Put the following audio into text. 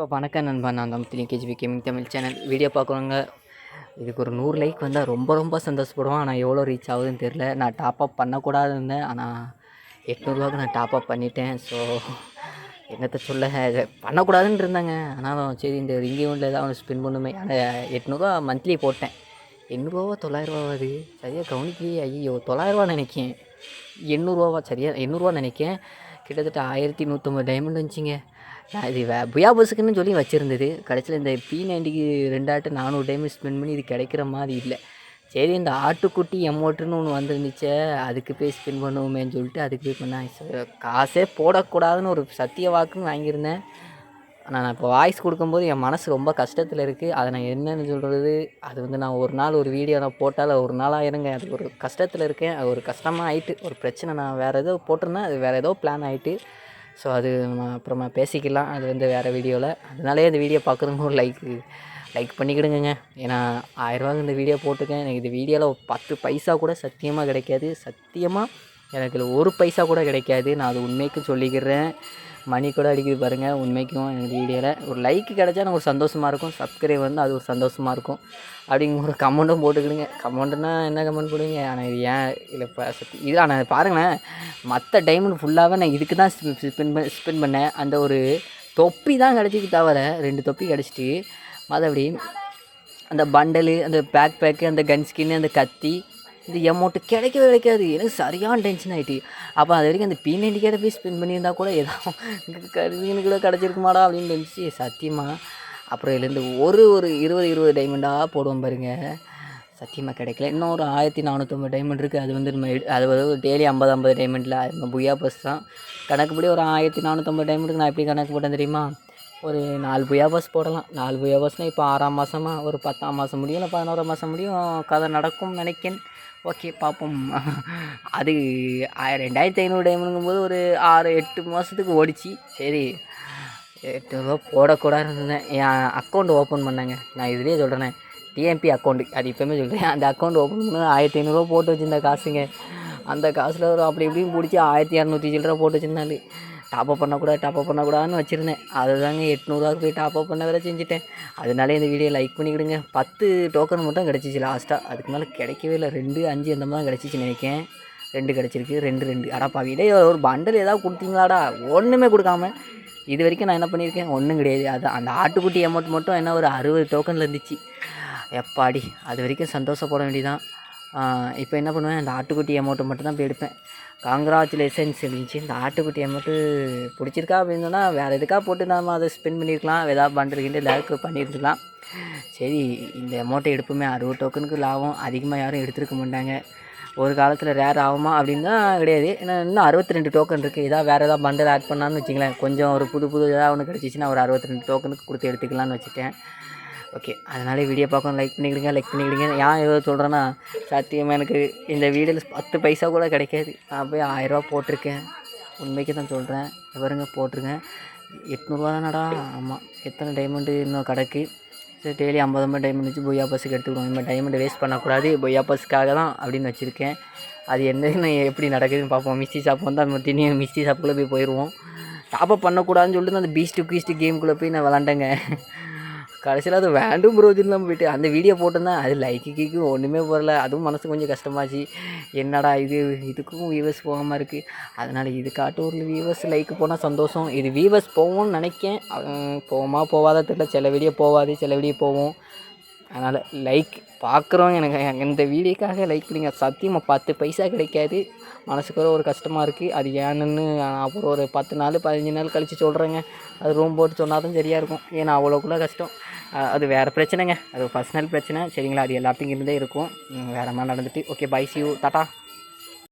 So வணக்கம் நண்பா. நான் தான் three KGB gaming Tamil channel. Video பார்க்குறவங்க இதுக்கு ஒரு நூறு லைக் வந்தால் ரொம்ப ரொம்ப சந்தோஷப்படுவோம். ஆனால் எவ்வளோ ரீச் ஆகுதுன்னு தெரில நான் டாப் அப் பண்ணக்கூடாதுன்னு இருந்தேன். ஆனால் எட்நூறுவாக்கு நான் டாப் அப் பண்ணிட்டேன். ஸோ என்னத்தை சொல்ல? பண்ணக்கூடாதுன்னு இருந்தாங்க. ஆனாலும் சரி இந்த ரிங்கியூனில் ஏதாவது அவனை ஸ்பின் பண்ணுமே. ஆனால் எட்நூறுவா மந்த்லி போட்டேன். எண்ணூறுவா தொள்ளாயிரரூவா அது? சரியாக கவனிக்கி ஐயோ தொள்ளாயிரரூவா நினைக்கேன். எண்ணூறுரூவா சரியாக எண்ணூறுரூவா நினைக்கேன். கிட்டத்தட்ட ஆயிரத்தி நூற்றம்பது டைமண்ட் வந்துச்சிங்க. நான் இது வே புயா புசுக்குன்னு சொல்லி வச்சுருந்தது. கடைசியில் இந்த பி நைன்டிக்கு ரெண்டாட்டு நானூறு டைமண்ட் ஸ்பெண்ட் பண்ணி இது கிடைக்கிற மாதிரி இல்லை. சரி இந்த ஆட்டுக்குட்டி எமோட்டுன்னு ஒன்று வந்துருந்துச்சே அதுக்கு போய் ஸ்பெண்ட் பண்ணுவோமேன்னு சொல்லிட்டு அதுக்கு போய் பண்ணேன். காசே போடக்கூடாதுன்னு ஒரு சத்திய வாக்குன்னு வாங்கியிருந்தேன். ஆனால் நான் இப்போ வாய்ஸ் கொடுக்கும்போது என் மனசு ரொம்ப கஷ்டத்தில் இருக்குது அதை நான் என்னென்னு சொல்கிறது அது வந்து நான் ஒரு நாள் ஒரு வீடியோ நான் போட்டால் ஒரு நாளாக இருங்க அது ஒரு கஷ்டத்தில் இருக்கேன். அது ஒரு கஷ்டமாக ஆயிட்டு ஒரு பிரச்சனை நான் வேறு ஏதோ போட்டிருந்தேன். அது வேறு ஏதோ பிளான் ஆகிட்டு ஸோ அது நம்ம அப்புறமா பேசிக்கலாம். அது வந்து வேறு வீடியோவில் அதனாலே இந்த வீடியோ பார்க்குறவங்க ஒரு லைக் லைக் பண்ணிக்கிடுங்க ஏன்னா ஆயிரரூவாங்க இந்த வீடியோ போட்டிருக்கேன். எனக்கு இந்த வீடியோவில் பத்து பைசா கூட சத்தியமாக கிடைக்காது. சத்தியமாக எனக்கு ஒரு பைசா கூட கிடைக்காது. நான் அது உண்மைக்கு சொல்லிக்கிறேன். மணி கூட அடிக்குது பாருங்கள் உண்மைக்கும் எனக்கு வீடியோவில் ஒரு லைக் கிடைச்சா எனக்கு ஒரு சந்தோஷமாக இருக்கும். சப்ஸ்கிரைப் வந்து அது ஒரு சந்தோஷமாக இருக்கும். அப்படிங்கிற ஒரு கமெண்ட்டும் போட்டுக்கிடுங்க. கமெண்ட்னா என்ன கமெண்ட் போடுவீங்க? ஆனால் இது ஏன் இல்லை இப்போ சத்தி இது ஆனால் பாருங்களேன். மற்ற டைமில் ஃபுல்லாகவே நான் இதுக்கு தான் ஸ்பெண்ட் பண்ண ஸ்பெண்ட் பண்ணேன். அந்த ஒரு தொப்பி தான் கிடச்சிக்கு தவிர ரெண்டு தொப்பி கிடச்சிட்டு மற்றபடி அந்த பண்டலு அந்த பேக் பேக்கு அந்த கன் ஸ்கின்னு அந்த கத்தி இந்த எமௌண்ட்டு கிடைக்கவே கிடைக்காது. எனக்கு சரியான டென்ஷன் ஆகிட்டு அப்போ அது வரைக்கும் அந்த பீனண்டிக்கார போய் ஸ்பெண்ட் பண்ணியிருந்தா கூட ஏதாவது கருவின்னு கூட கிடச்சிருக்குமாடா அப்படின்னு நினச்சி சத்தியமாக அப்புறம் இதுலேருந்து ஒரு ஒரு இருபது இருபது டைமண்டாக போடுவோம் பாருங்க. சத்தியமாக கிடைக்கல. இன்னும் ஒரு ஆயிரத்தி நானூற்றம்பது டைமண்ட் இருக்குது அது வந்து நம்ம அது வந்து டெய்லி ஐம்பது ஐம்பது டைமண்டில் நம்ம புயா பஸ் தான். கணக்குப்படி ஒரு ஆயிரத்தி நானூற்றம்பது டைமண்டுக்கு நான் எப்படி கணக்கு போட்டேன் தெரியுமா? ஒரு நாலு புயாபாஸ் போடலாம். நாலு புயாபாஸ்னால் இப்போ ஆறாம் மாதமா ஒரு பத்தாம் மாதம் முடியும் இல்லை பதினோராம் மாதம் முடியும் கதை நடக்கும் நினைக்கேன் ஓகே பார்ப்போம் அது ரெண்டாயிரத்தி ஐநூறு டைமண்டுங்கும் போது ஒரு ஆறு எட்டு மாதத்துக்கு ஓடிச்சு. சரி எட்டு ரூபா போடக்கூடாதுன்னு இருந்தேன். என் அக்கௌண்ட் ஓப்பன் பண்ணேங்க. நான் இதுலேயே சொல்கிறேன் டிஎம்பி அக்கௌண்ட் அது இப்போயுமே சொல்கிறேன் அந்த அக்கௌண்ட் ஓப்பன் பண்ண ஆயிரத்தி ஐநூறுரூவா போட்டு வச்சிருந்த காசுங்க. அந்த காசில் ஒரு அப்படி இப்படியும் பிடிச்சி ஆயிரத்தி இரநூத்தி சில்லரை போட்டு வச்சிருந்தாரு. டாப்அப் பண்ணக்கூடாது டாப்அப் பண்ணக்கூடாதுன்னு வச்சுருந்தேன். அதுதாங்க எட்நூறுவாக்கு போய் டாப்அப் பண்ண வேற செஞ்சுட்டேன். அதனாலே இந்த வீடியோ லைக் பண்ணிக்கிடுங்க. பத்து டோக்கன் மட்டும் கிடச்சிச்சு லாஸ்ட்டாக அதுக்கு மேலே கிடைக்கவே இல்லை. ரெண்டு அஞ்சு அந்த மாதிரி கிடச்சிச்சு நினைக்கிறேன். ரெண்டு கிடச்சிருக்கு ரெண்டு ரெண்டு. அடப்பாவிலே ஒரு பண்டல் ஏதாவது கொடுத்தீங்களாடா? ஒன்றுமே கொடுக்காம. இது வரைக்கும் நான் என்ன பண்ணியிருக்கேன்? ஒன்றும் கிடையாது. அது அந்த ஆட்டுக்குட்டி அமௌண்ட் மட்டும் என்ன ஒரு அறுபது டோக்கனில் இருந்துச்சு. எப்பாடி அது வரைக்கும் சந்தோஷப்பட வேண்டியதான் இப்போ என்ன பண்ணுவேன்? அந்த ஆட்டுக்குட்டி அமௌண்ட்டை மட்டும் தான் போய் எடுப்பேன். காங்க்ராச்சுலேஷன்ஸ் இருந்துச்சு. இந்த ஆட்டுக்குட்டி அமௌண்ட்டு பிடிச்சிருக்கா அப்படின்னு சொன்னால் வேறு எதுக்காக போட்டு நம்ம அதை ஸ்பெண்ட் பண்ணியிருக்கலாம் ஏதாவது பண்ணுறதுக்கிட்டு லேக்கு பண்ணியிருக்கலாம் சரி இந்த அமௌண்ட்டை எடுப்போமே. அறுபது டோக்கனுக்கு லாபம். அதிகமாக யாரும் எடுத்துருக்க மாட்டாங்க. ஒரு காலத்தில் ரேர் ஆகுமா அப்படின்னு தான் கிடையாது. ஏன்னா இன்னும் அறுபத்தி ரெண்டு டோக்கன் இருக்குது ஏதாவது வேறு ஏதாவது பண்டல் ஆட் பண்ணான்னு வச்சுங்களேன் கொஞ்சம் ஒரு புது புது ஏதாவது ஒன்று கிடச்சிச்சின்னா ஒரு அறுபத்தி ரெண்டு டோக்கனுக்கு கொடுத்து எடுத்துக்கலாம்னு வச்சுட்டேன். ஓகே அதனால வீடியோ பார்க்கணும். லைக் பண்ணிக்கிடுங்க லைக் பண்ணிக்கிடுங்க. ஏன் ஏதோ சொல்கிறேன்னா சத்தியமாக எனக்கு இந்த வீடியோவில் பத்து பைசா கூட கிடைக்காது. நான் போய் ஆயிரரூவா போட்டிருக்கேன். உண்மைக்கு தான் சொல்கிறேன் பாருங்க போட்டிருக்கேன். எட்நூறுவா தானடா? ஆமாம் எத்தனை டைமண்டு இன்னும் கிடக்கு? சரி டெய்லி ஐம்பது ஐம்பது டைமண்ட் வச்சு பொய்யா பஸ்ஸுக்கு எடுத்துக்கிடுவோம். இனிமேல் டைமண்ட் வேஸ்ட் பண்ணக்கூடாது. பொய்யா பஸ்ஸுக்காக தான் அப்படின்னு வச்சுருக்கேன். அது என்னன்னு எப்படி நடக்குதுன்னு பார்ப்போம். மிஸ்டி ஷாப் வந்து நம்ம திடீர்னு மிஸ்டி ஷாப்புக்குள்ளே போய் போயிடுவோம் டாப்அப் பண்ணக்கூடாதுன்னு சொல்லிட்டு அந்த பீஸ்ட்டு கீஸ்ட்டு கேம்குள்ளே போய் நான் விளாண்டேங்க. கடைசியில் அது வேண்டும் ப்ரோஜன் தான் போயிட்டு அந்த வீடியோ போட்டிருந்தேன் அது லைக்கு கீக்கு ஒன்றுமே போடல. அதுவும் மனசு கொஞ்சம் கஷ்டமாச்சு. என்னடா இது? இதுக்கும் வியூவர்ஸ் போகாமல் இருக்குது அதனால் இது காட்டூரில் வியூவர்ஸ் லைக்கு போனால் சந்தோஷம். இது வியூவர்ஸ் போகும்னு நினைக்கேன். போமா போவாதா தெரியல. சில வீடியோ போகாது சில வீடியோ போவோம். அதனால் லைக் பார்க்குறோம் எனக்கு இந்த வீடியோக்காக லைக் பண்ணுங்க சத்தியமாக பத்து பைசா கிடைக்காது. மனசுக்கு ஒரு கஷ்டமாக இருக்குது அது ஏன்னு நான் அப்புறம் ஒரு பத்து நாள் பதினஞ்சு நாள் கழித்து சொல்கிறேங்க அது ரூம் போட்டு சொன்னால் தான் சரியாக இருக்கும். ஏன்னா அவ்வளோக்குள்ளே கஷ்டம். அது வேறு பிரச்சனைங்க. அது பர்சனல் பிரச்சனை. சரிங்களா? அது எல்லாத்துக்கும் இருந்தே இருக்கும். வேறு மாதிரி நடந்துட்டு. Okay bye see you tata